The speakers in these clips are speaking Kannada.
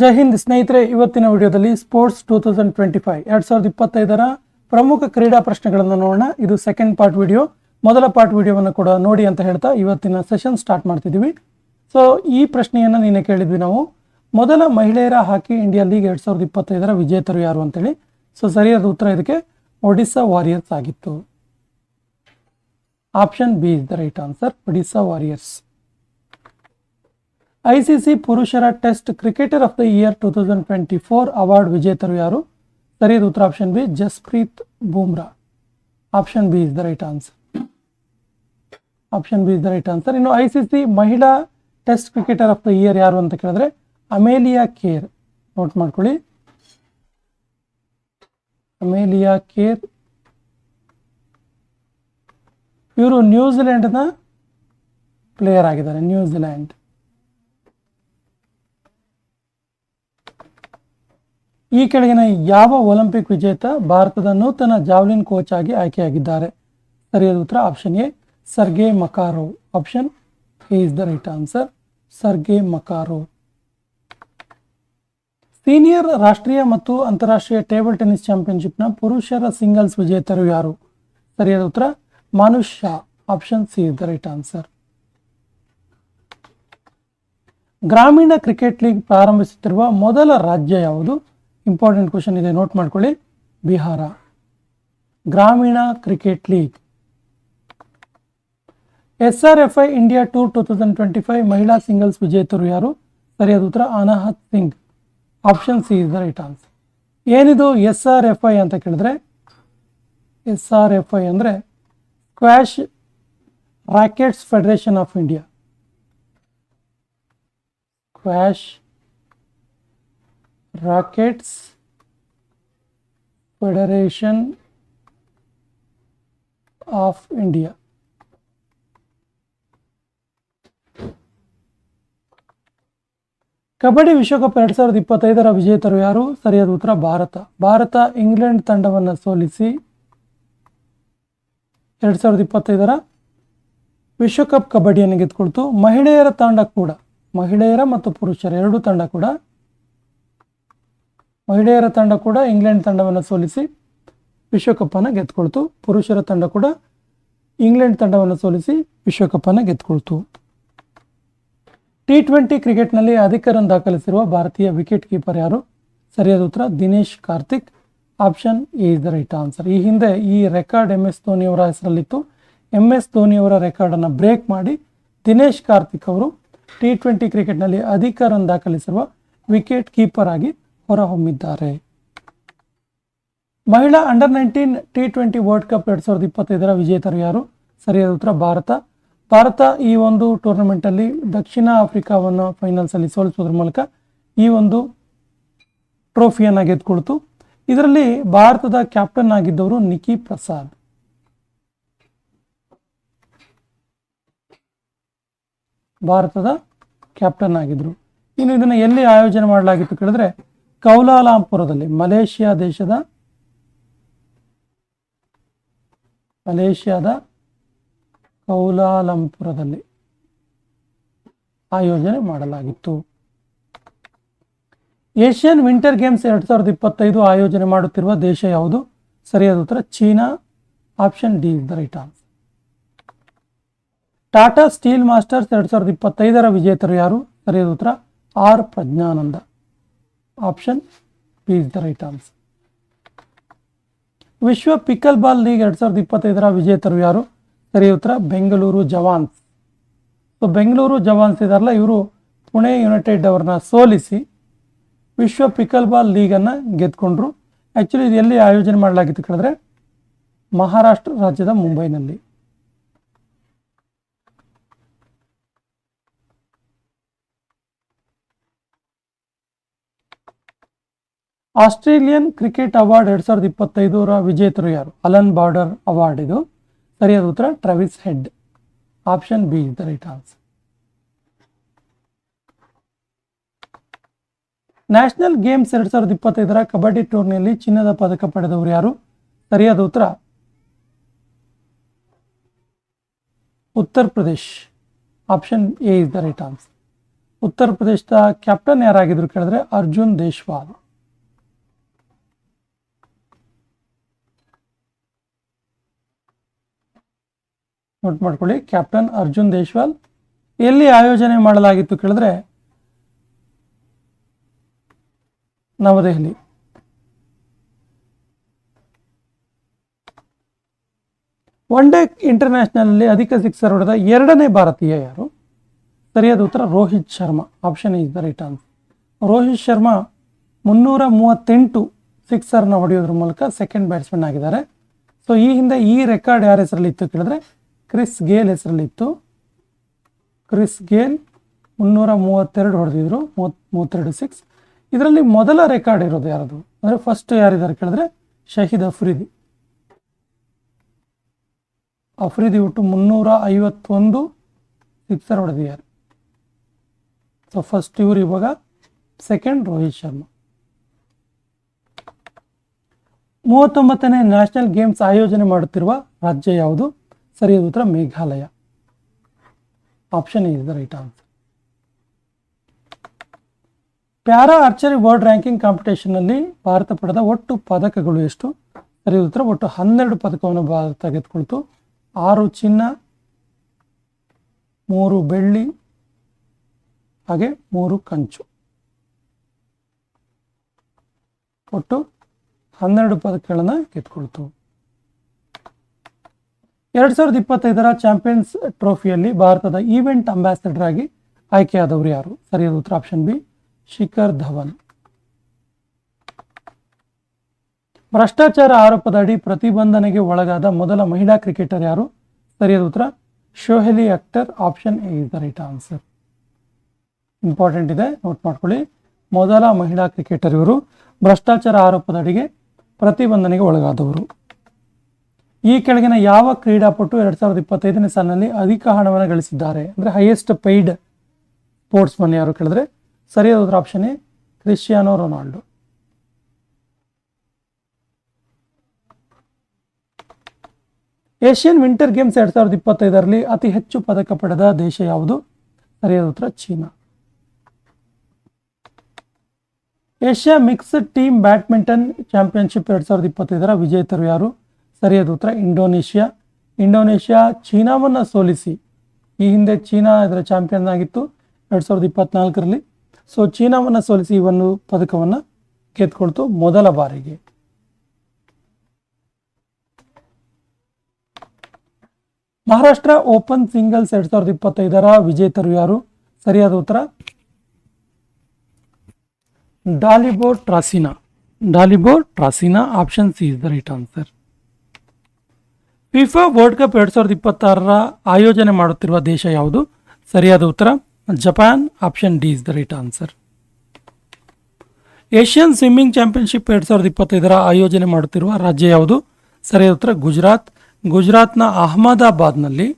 ಜೈ ಹಿಂದ್ ಸ್ನೇಹಿತರೆ, ಇವತ್ತಿನ ವಿಡಿಯೋದಲ್ಲಿ sports two thousand twenty five ಎರಡ್ ಸಾವಿರದ ಇಪ್ಪತ್ತೈದರ ಪ್ರಮುಖ ಕ್ರೀಡಾ ಪ್ರಶ್ನೆಗಳನ್ನು ನೋಡೋಣ. ಇದು ಸೆಕೆಂಡ್ ಪಾರ್ಟ್ ವಿಡಿಯೋ ಮೊದಲ ಪಾರ್ಟ್ ವಿಡಿಯೋವನ್ನು ಕೂಡ ನೋಡಿ ಅಂತ ಹೇಳ್ತಾ ಇವತ್ತಿನ ಸೆಷನ್ ಸ್ಟಾರ್ಟ್ ಮಾಡ್ತಿದ್ದೀವಿ. ಸೊ ಈ ಪ್ರಶ್ನೆಯನ್ನು ನಿನ್ನೆ ಕೇಳಿದ್ವಿ ನಾವು. ಮೊದಲ ಮಹಿಳೆಯರ ಹಾಕಿ ಇಂಡಿಯಾ ಲೀಗ್ ಎರಡ್ ಸಾವಿರದ ಇಪ್ಪತ್ತೈದರ ವಿಜೇತರು ಯಾರು ಅಂತೇಳಿ. ಸೊ ಸರಿಯಾದ ಉತ್ತರ ಇದಕ್ಕೆ ಒಡಿಸ್ಸಾ ವಾರಿಯರ್ಸ್ ಆಗಿತ್ತು. Option B is the right answer Odisha Warriors ICC ಪುರುಷರ test cricketer of the year two thousand twenty four award ವಿಜೇತರು ಯಾರು? ಸರಿಯಾದ ಉತ್ತರ option B, Jasprit Bumrah. Option B is the right answer option B is the right answer ಇನ್ನು ಐ ಸಿ ಸಿ ಮಹಿಳಾ test cricketer of the year ಯಾರು ಅಂತ ಕೇಳಿದ್ರೆ, ಅಮೇಲಿಯಾ ಕೇರ್. ನೋಟ್ ಮಾಡ್ಕೊಳ್ಳಿ. Amelia Kerr. ಇವರು ನ್ಯೂಜಿಲೆಂಡ್ನ ಪ್ಲೇಯರ್ ಆಗಿದ್ದಾರೆ, ನ್ಯೂಜಿಲೆಂಡ್. ಈ ಕೆಳಗಿನ ಯಾವ ಒಲಿಂಪಿಕ್ ವಿಜೇತ ಭಾರತದ ನೂತನ ಜಾವ್ಲಿನ್ ಕೋಚ್ ಆಗಿ ಆಯ್ಕೆಯಾಗಿದ್ದಾರೆ? ಸರಿಯಾದ ಉತ್ತರ option A, Sergey Makarov option A is the right answer Sergey Makarov senior ರಾಷ್ಟ್ರೀಯ ಮತ್ತು ಅಂತಾರಾಷ್ಟ್ರೀಯ ಟೇಬಲ್ ಟೆನ್ನಿಸ್ ಚಾಂಪಿಯನ್ಶಿಪ್ನ ಪುರುಷರ ಸಿಂಗಲ್ಸ್ ವಿಜೇತರು ಯಾರು? ಸರಿಯಾದ ಉತ್ತರ, Manush Shah. Option C is the right answer ಗ್ರಾಮೀಣ ಕ್ರಿಕೆಟ್ ಲೀಗ್ ಪ್ರಾರಂಭಿಸುತ್ತಿರುವ ಮೊದಲ ರಾಜ್ಯ ಯಾವುದು? ಇಂಪಾರ್ಟೆಂಟ್ ಕ್ವಶನ್ ಇದೆ ನೋಟ್ ಮಾಡ್ಕೊಳ್ಳಿ. ಬಿಹಾರ. ಗ್ರಾಮೀಣ cricket league. S R F I India tour two thousand twenty five ಮಹಿಳಾ ಸಿಂಗಲ್ಸ್ ವಿಜೇತರು ಯಾರು? ಸರಿಯಾದ ಉತ್ತರ, Anahat Singh. Option C is the right answer ಏನಿದು ಎಸ್ ಆರ್ ಎಫ್ ಐ ಅಂತ ಕೇಳಿದ್ರೆ? ಎಸ್ ಆರ್ ಎಫ್ ಐ ಅಂದರೆ squash rackets federation of India squash rackets Federation of India. Kabaddi ವಿಶ್ವಕಪ್ ಎರಡ್ ಸಾವಿರದ ಇಪ್ಪತ್ತೈದರ ವಿಜೇತರು ಯಾರು? ಸರಿಯಾದ ಉತ್ತರ, ಭಾರತ. ಭಾರತ, ಇಂಗ್ಲೆಂಡ್ ತಂಡವನ್ನು ಸೋಲಿಸಿ ಎರಡ್ ಸಾವಿರದ ಇಪ್ಪತ್ತೈದರ ವಿಶ್ವಕಪ್ ಕಬಡ್ಡಿಯನ್ನು ಗೆದ್ದುಕೊಳ್ತು. ಮಹಿಳೆಯರ ತಂಡ ಕೂಡ, ಮಹಿಳೆಯರ ಮತ್ತು ಪುರುಷರ ಎರಡೂ ತಂಡ ಕೂಡ ಮಹಿಳೆಯರ ತಂಡ ಕೂಡ ಇಂಗ್ಲೆಂಡ್ ತಂಡವನ್ನು ಸೋಲಿಸಿ ವಿಶ್ವಕಪ್ಪನ್ನು ಗೆದ್ದುಕೊಳ್ತು. ಪುರುಷರ ತಂಡ ಕೂಡ ಇಂಗ್ಲೆಂಡ್ ತಂಡವನ್ನು ಸೋಲಿಸಿ ವಿಶ್ವಕಪ್ಪನ್ನು ಗೆದ್ದುಕೊಳ್ತು. ಟಿ ಟ್ವೆಂಟಿ ಕ್ರಿಕೆಟ್ನಲ್ಲಿ ಅಧಿಕ ರನ್ ದಾಖಲಿಸಿರುವ ಭಾರತೀಯ ವಿಕೆಟ್ ಕೀಪರ್ ಯಾರು? ಸರಿಯಾದ ಉತ್ತರ, Dinesh Karthik. Option A is the right answer. ಈ ಹಿಂದೆ ಈ ರೆಕಾರ್ಡ್ ಎಂ ಎಸ್ ಧೋನಿಯವರ ಹೆಸರಲ್ಲಿತ್ತು. ಎಂ ಎಸ್ ಧೋನಿಯವರ ರೆಕಾರ್ಡನ್ನು ಬ್ರೇಕ್ ಮಾಡಿ ದಿನೇಶ್ ಕಾರ್ತಿಕ್ ಅವರು ಟಿ ಟ್ವೆಂಟಿ ಕ್ರಿಕೆಟ್ನಲ್ಲಿ ಅಧಿಕ ರನ್ ದಾಖಲಿಸಿರುವ ವಿಕೆಟ್ ಕೀಪರ್ ಆಗಿ ಹೊರಹೊಮ್ಮಿದ್ದಾರೆ. ಮಹಿಳಾ under nineteen T twenty world cup ಎರಡ್ ಸಾವಿರದ ಇಪ್ಪತ್ತೈದರ ವಿಜೇತರು ಯಾರು? ಸರಿಯಾದ ಉತ್ತರ, ಭಾರತ. ಭಾರತ ಈ ಒಂದು ಟೂರ್ನಮೆಂಟಲ್ಲಿ ದಕ್ಷಿಣ ಆಫ್ರಿಕಾವನ್ನು ಫೈನಲ್ಸಲ್ಲಿ ಸೋಲಿಸುವುದರ ಮೂಲಕ ಈ ಒಂದು ಟ್ರೋಫಿಯನ್ನು ಗೆದ್ದುಕೊಳ್ತು. ಇದರಲ್ಲಿ ಭಾರತದ ಕ್ಯಾಪ್ಟನ್ ಆಗಿದ್ದವರು ನಿಕಿ ಪ್ರಸಾದ್. ಭಾರತದ ಕ್ಯಾಪ್ಟನ್ ಆಗಿದ್ರು. ಇನ್ನು ಇದನ್ನು ಎಲ್ಲಿ ಆಯೋಜನೆ ಮಾಡಲಾಗಿತ್ತು ಕೇಳಿದ್ರೆ ಕೌಲಾಲಂಪುರದಲ್ಲಿ ಮಲೇಷಿಯಾ ದೇಶದ ಮಲೇಷಿಯಾದ ಕೌಲಾಲಂಪುರದಲ್ಲಿ ಆಯೋಜನೆ ಮಾಡಲಾಗಿತ್ತು. ಏಷ್ಯನ್ ವಿಂಟರ್ ಗೇಮ್ಸ್ ಎರಡ್ ಸಾವಿರದ ಇಪ್ಪತ್ತೈದು ಆಯೋಜನೆ ಮಾಡುತ್ತಿರುವ ದೇಶ ಯಾವುದು? ಸರಿಯಾದ ಉತ್ತರ, China. Option D is the right answer. Tata steel masters ಎರಡು ಸಾವಿರದ ಇಪ್ಪತ್ತೈದರ ವಿಜೇತರು ಯಾರು? ಸರಿಯಾದ ಉತ್ತರ, R Praggnanandhaa. Option B is the right answer ವಿಶ್ವ ಪಿಕಲ್ ಬಾಲ್ ಲೀಗ್ ಎರಡು ಸಾವಿರದ ಇಪ್ಪತ್ತೈದರ ವಿಜೇತರು ಯಾರು? ಸರಿ, ಉತ್ತರ, ಬೆಂಗಳೂರು ಜವಾನ್ಸ್. ಸೊ ಬೆಂಗಳೂರು ಜವಾನ್ಸ್ ಇದಾರಲ್ಲ, ಇವರು ಪುಣೆ ಯುನೈಟೆಡ್ ಅವ್ರನ್ನ ಸೋಲಿಸಿ ವಿಶ್ವ ಪಿಕಲ್ ಬಾಲ್ ಲೀಗನ್ನು ಗೆದ್ಕೊಂಡ್ರು. ಆ್ಯಕ್ಚುಲಿ ಇದು ಎಲ್ಲಿ ಆಯೋಜನೆ ಮಾಡಲಾಗಿತ್ತು ಕೇಳಿದ್ರೆ ಮಹಾರಾಷ್ಟ್ರ ರಾಜ್ಯದ ಮುಂಬೈನಲ್ಲಿ. ಆಸ್ಟ್ರೇಲಿಯನ್ ಕ್ರಿಕೆಟ್ ಅವಾರ್ಡ್ ಎರಡ್ ಸಾವಿರದ ಇಪ್ಪತ್ತೈದರ ವಿಜೇತರು ಯಾರು? ಅಲನ್ ಬಾರ್ಡರ್ ಅವಾರ್ಡ್ ಇದು. ಸರಿಯಾದ ಉತ್ತರ, Travis Head. Option B is the right answer. National games ಎರಡ್ ಸಾವಿರದ ಇಪ್ಪತ್ತೈದರ ಕಬಡ್ಡಿ ಟೂರ್ನಿಯಲ್ಲಿ ಚಿನ್ನದ ಪದಕ ಪಡೆದವರು ಯಾರು? ಸರಿಯಾದ ಉತ್ತರ. Uttar Pradesh. Option A is the right answer. Uttar ಪ್ರದೇಶದ ಕ್ಯಾಪ್ಟನ್ ಯಾರಾಗಿದ್ರು ಕೇಳಿದ್ರೆ ಅರ್ಜುನ್ ದೇಶ್ವಾಲ್. ನೋಟ್ ಮಾಡ್ಕೊಳ್ಳಿ. ಕ್ಯಾಪ್ಟನ್ ಅರ್ಜುನ್ ದೇಶ್ವಾಲ್ ಎಲ್ಲಿ ಆಯೋಜನೆ ಮಾಡಲಾಗಿತ್ತು ಕೇಳಿದ್ರೆ ನವದೆಹಲಿ. ಒನ್ ಡೇ ಇಂಟರ್ನ್ಯಾಷನಲ್ ಅಧಿಕ ಸಿಕ್ಸರ್ ಹೊಡೆದ ಎರಡನೇ ಭಾರತೀಯ ಯಾರು? ಸರಿಯಾದ ಉತ್ತರ Rohit Sharma. Option is the right answer Rohit Sharma ಮುನ್ನೂರ ಮೂವತ್ತೆಂಟು ಸಿಕ್ಸರ್ನ ಹೊಡೆಯೋದ್ರ ಮೂಲಕ ಸೆಕೆಂಡ್ ಬ್ಯಾಟ್ಸ್ಮನ್ ಆಗಿದ್ದಾರೆ. ಸೊ ಈ ಹಿಂದೆ ಈ ರೆಕಾರ್ಡ್ ಯಾರ ಹೆಸರಲ್ಲಿ ಇತ್ತು ಕೇಳಿದ್ರೆ ಕ್ರಿಸ್ ಗೇಲ್ ಹೆಸರಲ್ಲಿತ್ತು. ಕ್ರಿಸ್ ಗೇಲ್ ಮುನ್ನೂರ ಮೂವತ್ತೆರಡು ಹೊಡೆದಿದ್ರು ಮೂವತ್ ಮೂವತ್ತೆರಡು ಸಿಕ್ಸ್. ಇದರಲ್ಲಿ ಮೊದಲ ರೆಕಾರ್ಡ್ ಇರೋದು ಯಾರದು? ಅಂದರೆ ಫಸ್ಟ್ ಯಾರಿದ್ದಾರೆ ಕೇಳಿದ್ರೆ, ಶಹೀದ್ ಅಫ್ರಿದಿ. ಅಫ್ರಿದಿ ಒಟ್ಟು ಮುನ್ನೂರ ಐವತ್ತೊಂದು ಸಿಕ್ಸರ್ ಹೊಡೆದಿದ್ದಾರೆ. ಸೊ ಫಸ್ಟ್ ಇವರು ಇವಾಗ ಸೆಕೆಂಡ್ ರೋಹಿತ್ ಶರ್ಮಾ. ಮೂವತ್ತೊಂಬತ್ತನೇ ನ್ಯಾಷನಲ್ ಗೇಮ್ಸ್ ಆಯೋಜನೆ ಮಾಡುತ್ತಿರುವ ರಾಜ್ಯ ಯಾವುದು? ಸರಿಯಾದ ಉತ್ತರ Meghalaya. Option is the right answer para archery world ranking ಕಾಂಪಿಟೇಷನ್ನಲ್ಲಿ Bharat ಪಡೆದ ಒಟ್ಟು ಪದಕಗಳು ಎಷ್ಟು? ಸರಿಯಾದ ಉತ್ತರ ಒಟ್ಟು ಹನ್ನೆರಡು ಪದಕವನ್ನು ಭಾರತ ಗೆದ್ಕೊಳ್ತು ಆರು ಚಿನ್ನ, ಮೂರು ಬೆಳ್ಳಿ, ಹಾಗೆ ಮೂರು ಕಂಚು. ಒಟ್ಟು ಹನ್ನೆರಡು ಪದಕಗಳನ್ನು ಗೆದ್ಕೊಳ್ತು ಎರಡ್ ಸಾವಿರದ ಇಪ್ಪತ್ತೈದರ ಚಾಂಪಿಯನ್ಸ್ ಟ್ರೋಫಿಯಲ್ಲಿ ಭಾರತದ ಈವೆಂಟ್ ಅಂಬಾಸಿಡರ್ ಆಗಿ ಆಯ್ಕೆಯಾದವರು ಯಾರು? ಸರಿಯಾದ ಉತ್ತರ ಆಪ್ಷನ್ ಬಿ, ಶಿಖರ್ ಧವನ್. ಭ್ರಷ್ಟಾಚಾರ ಆರೋಪದ ಅಡಿ ಪ್ರತಿಬಂಧನೆಗೆ ಒಳಗಾದ ಮೊದಲ ಮಹಿಳಾ ಕ್ರಿಕೆಟರ್ ಯಾರು? ಸರಿಯಾದ ಉತ್ತರ, Shoheli Akter option A is the right answer. Important ಇದೆ, ನೋಟ್ ಮಾಡ್ಕೊಳ್ಳಿ. ಮೊದಲ ಮಹಿಳಾ ಕ್ರಿಕೆಟರ್ ಇವರು ಭ್ರಷ್ಟಾಚಾರ ಆರೋಪದ ಅಡಿಗೆ ಪ್ರತಿಬಂಧನೆಗೆ ಒಳಗಾದವರು. ಈ ಕೆಳಗಿನ ಯಾವ ಕ್ರೀಡಾಪಟು ಎರಡ್ ಸಾವಿರದ ಇಪ್ಪತ್ತೈದನೇ ಸಾಲಿನಲ್ಲಿ ಅಧಿಕ ಹಣವನ್ನು ಗಳಿಸಿದ್ದಾರೆ? ಅಂದ್ರೆ ಹೈಯೆಸ್ಟ್ ಪೈಡ್ ಸ್ಪೋರ್ಟ್ಸ್ಮನ್ ಯಾರು ಕೇಳಿದ್ರೆ? ಸರಿಯಾದ option A Cristiano Ronaldo. Asian winter games ಎರಡ್ ಸಾವಿರದ ಇಪ್ಪತ್ತೈದರಲ್ಲಿ ಅತಿ ಹೆಚ್ಚು ಪದಕ ಪಡೆದ ದೇಶ ಯಾವುದು? ಸರಿಯಾದ ಉತ್ತರ China. Asia mixed team badminton championship ಎರಡ್ ಸಾವಿರದ ಇಪ್ಪತ್ತೈದರ ವಿಜೇತರು ಯಾರು? ಸರಿಯಾದ ಉತ್ತರ. ಇಂಡೋನೇಷ್ಯಾ. ಇಂಡೋನೇಷ್ಯಾ, ಚೀನಾವನ್ನು ಸೋಲಿಸಿ. ಈ ಹಿಂದೆ ಚೀನಾ ಇದರ ಚಾಂಪಿಯನ್ ಆಗಿತ್ತು, ಎರಡು ಸಾವಿರದ ಇಪ್ಪತ್ನಾಲ್ಕರಲ್ಲಿ. ಸೊ ಚೀನಾವನ್ನು ಸೋಲಿಸಿ ಈ ಒಂದು ಪದಕವನ್ನು ಗೆದ್ಕೊಳ್ತು ಮೊದಲ ಬಾರಿಗೆ. ಮಹಾರಾಷ್ಟ್ರ ಓಪನ್ ಸಿಂಗಲ್ಸ್ ಎರಡ್ ಸಾವಿರದ ಇಪ್ಪತ್ತೈದರ ವಿಜೇತರು ಯಾರು? ಸರಿಯಾದ ಉತ್ತರ? Dalibor Trasina. Dalibor Trasina, option C is the right answer. FIFA world cup ಎರಡ್ ಸಾವಿರದ ಇಪ್ಪತ್ತಾರರ ಆಯೋಜನೆ ಮಾಡುತ್ತಿರುವ ದೇಶ ಯಾವುದು? ಸರಿಯಾದ ಉತ್ತರ, Japan. Option D is the right answer Asian swimming championship ಎರಡ್ ಸಾವಿರದ ಇಪ್ಪತ್ತೈದರ ಆಯೋಜನೆ ಮಾಡುತ್ತಿರುವ ರಾಜ್ಯ ಯಾವುದು? ಸರಿಯಾದ ಉತ್ತರ, ಗುಜರಾತ್. ಗುಜರಾತ್ನ ಅಹಮದಾಬಾದ್ನಲ್ಲಿ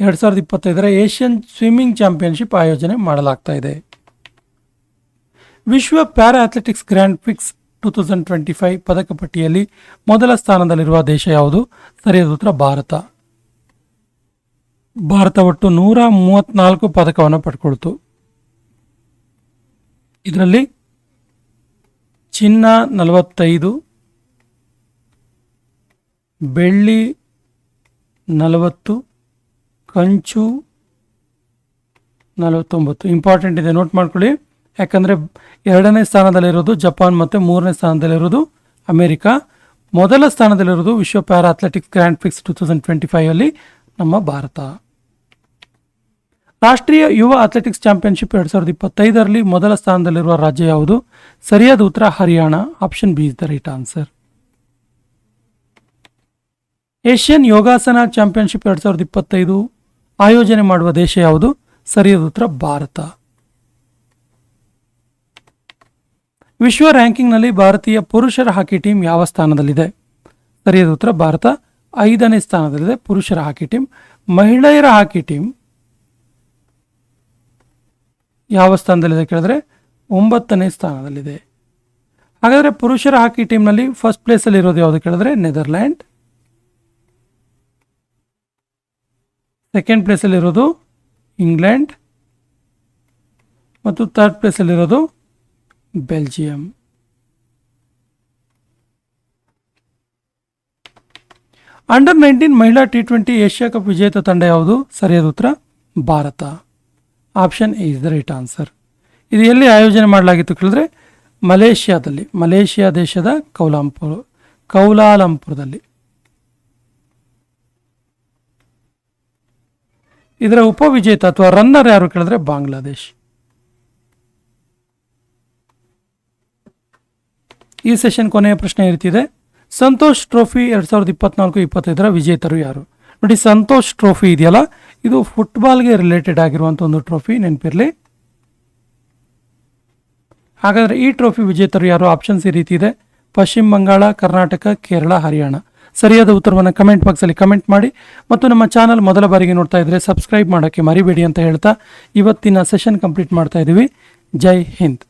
ಎರಡ್ ಸಾವಿರದ ಇಪ್ಪತ್ತೈದರ ಏಷ್ಯನ್ ಸ್ವಿಮ್ಮಿಂಗ್ ಚಾಂಪಿಯನ್ಶಿಪ್ ಆಯೋಜನೆ ಮಾಡಲಾಗ್ತಾ ಇದೆ. ವಿಶ್ವ para athletics grand prix two thousand twenty five ಪದಕ ಪಟ್ಟಿಯಲ್ಲಿ ಮೊದಲ ಸ್ಥಾನದಲ್ಲಿರುವ ದೇಶ ಯಾವುದು? ಸರಿಯಾದ ಉತ್ತರ, ಭಾರತ. ಭಾರತ ಒಟ್ಟು ನೂರ ಮೂವತ್ನಾಲ್ಕು ಪದಕವನ್ನು ಪಡ್ಕೊಳ್ತು. ಇದರಲ್ಲಿ ಚಿನ್ನ ನಲವತ್ತೈದು, ಬೆಳ್ಳಿ ನಲವತ್ತು, ಕಂಚು ನಲವತ್ತೊಂಬತ್ತು. ಇಂಪಾರ್ಟೆಂಟ್ ಇದೆ ನೋಟ್ ಮಾಡ್ಕೊಳ್ಳಿ. ಯಾಕಂದರೆ ಎರಡನೇ ಸ್ಥಾನದಲ್ಲಿರೋದು ಜಪಾನ್ ಮತ್ತು ಮೂರನೇ ಸ್ಥಾನದಲ್ಲಿರೋದು ಅಮೆರಿಕ. ಮೊದಲ ಸ್ಥಾನದಲ್ಲಿರೋದು ವಿಶ್ವ para athletics grand prix two thousand twenty ಫೈವಲ್ಲಿ ನಮ್ಮ ಭಾರತ. ರಾಷ್ಟ್ರೀಯ ಯುವ ಅಥ್ಲೆಟಿಕ್ಸ್ ಚಾಂಪಿಯನ್ಶಿಪ್ ಎರಡು ಸಾವಿರದ ಇಪ್ಪತ್ತೈದರಲ್ಲಿ ಮೊದಲ ಸ್ಥಾನದಲ್ಲಿರುವ ರಾಜ್ಯ ಯಾವುದು? ಸರಿಯಾದ ಉತ್ತರ Haryana, option B is the right answer. Asian yogasana championship ಎರಡು ಸಾವಿರದ ಇಪ್ಪತ್ತೈದು ಆಯೋಜನೆ ಮಾಡುವ ದೇಶ ಯಾವುದು? ಸರಿಯಾದ ಉತ್ತರ ಭಾರತ. ವಿಶ್ವ ರ್ಯಾಂಕಿಂಗ್ನಲ್ಲಿ ಭಾರತೀಯ ಪುರುಷರ ಹಾಕಿ ಟೀಮ್ ಯಾವ ಸ್ಥಾನದಲ್ಲಿದೆ? ಸರಿಯಾದ ಉತ್ತರ, ಭಾರತ. ಐದನೇ ಸ್ಥಾನದಲ್ಲಿದೆ ಪುರುಷರ ಹಾಕಿ ಟೀಮ್. ಮಹಿಳೆಯರ ಹಾಕಿ ಟೀಮ್ ಯಾವ ಸ್ಥಾನದಲ್ಲಿದೆ ಕೇಳಿದ್ರೆ? ಒಂಬತ್ತನೇ ಸ್ಥಾನದಲ್ಲಿದೆ. ಹಾಗಾದರೆ ಪುರುಷರ ಹಾಕಿ ಟೀಮ್ನಲ್ಲಿ ಫಸ್ಟ್ ಪ್ಲೇಸಲ್ಲಿ ಇರೋದು ಯಾವುದು ಕೇಳಿದ್ರೆ? ನೆದರ್ಲ್ಯಾಂಡ್. ಸೆಕೆಂಡ್ ಪ್ಲೇಸಲ್ಲಿರೋದು ಇಂಗ್ಲೆಂಡ್. ಮತ್ತು ಥರ್ಡ್ ಪ್ಲೇಸಲ್ಲಿರೋದು ಬೆಲ್ಜಿಯಂ ಅಂಡರ್ ನೈನ್ಟೀನ್ ಮಹಿಳಾ ಟಿ ಟ್ವೆಂಟಿ ಏಷ್ಯಾ ಕಪ್ ವಿಜೇತ ತಂಡ ಯಾವುದು? ಸರಿಯಾದ ಉತ್ತರ, Bharat. Option is the right answer ಇದು ಎಲ್ಲಿ ಆಯೋಜನೆ ಮಾಡಲಾಗಿತ್ತು ಕೇಳಿದ್ರೆ, ಮಲೇಷ್ಯಾದಲ್ಲಿ, ಮಲೇಷ್ಯಾ ದೇಶದ ಕೌಲಾಂಪುರ್, ಕೌಲಾಲಂಪುರದಲ್ಲಿ. ಇದರ ಉಪವಿಜೇತ ಅಥವಾ ರನ್ನರ್ ಯಾರು ಕೇಳಿದ್ರೆ, ಬಾಂಗ್ಲಾದೇಶ್. ಈ ಸೆಷನ್ ಕೊನೆಯ ಪ್ರಶ್ನೆ ಇರ್ತಿದೆ. ಸಂತೋಷ್ ಟ್ರೋಫಿ ಎರಡ್ ಸಾವಿರದ ಇಪ್ಪತ್ನಾಲ್ಕು ಇಪ್ಪತ್ತೈದರ ವಿಜೇತರು ಯಾರು? ನೋಡಿ, ಸಂತೋಷ್ ಟ್ರೋಫಿ ಇದೆಯಲ್ಲ, ಇದು ಫುಟ್ಬಾಲ್ಗೆ ರಿಲೇಟೆಡ್ ಆಗಿರುವಂಥ ಒಂದು ಟ್ರೋಫಿ, ನೆನಪಿರಲಿ. ಹಾಗಾದರೆ ಈ ಟ್ರೋಫಿ ವಿಜೇತರು ಯಾರು? ಆಪ್ಷನ್ಸ್ ಈ ರೀತಿ ಇದೆ. ಪಶ್ಚಿಮ ಬಂಗಾಳ, ಕರ್ನಾಟಕ, ಕೇರಳ, ಹರಿಯಾಣ. ಸರಿಯಾದ ಉತ್ತರವನ್ನು ಕಮೆಂಟ್ ಬಾಕ್ಸಲ್ಲಿ ಕಮೆಂಟ್ ಮಾಡಿ. ಮತ್ತು ನಮ್ಮ ಚಾನಲ್ ಮೊದಲ ಬಾರಿಗೆ ನೋಡ್ತಾ ಇದ್ದರೆ ಸಬ್ಸ್ಕ್ರೈಬ್ ಮಾಡೋಕ್ಕೆ ಮರಿಬೇಡಿ ಅಂತ ಹೇಳ್ತಾ ಇವತ್ತಿನ ಸೆಷನ್ ಕಂಪ್ಲೀಟ್ ಮಾಡ್ತಾ ಇದ್ದೀವಿ ಜೈ ಹಿಂದ್.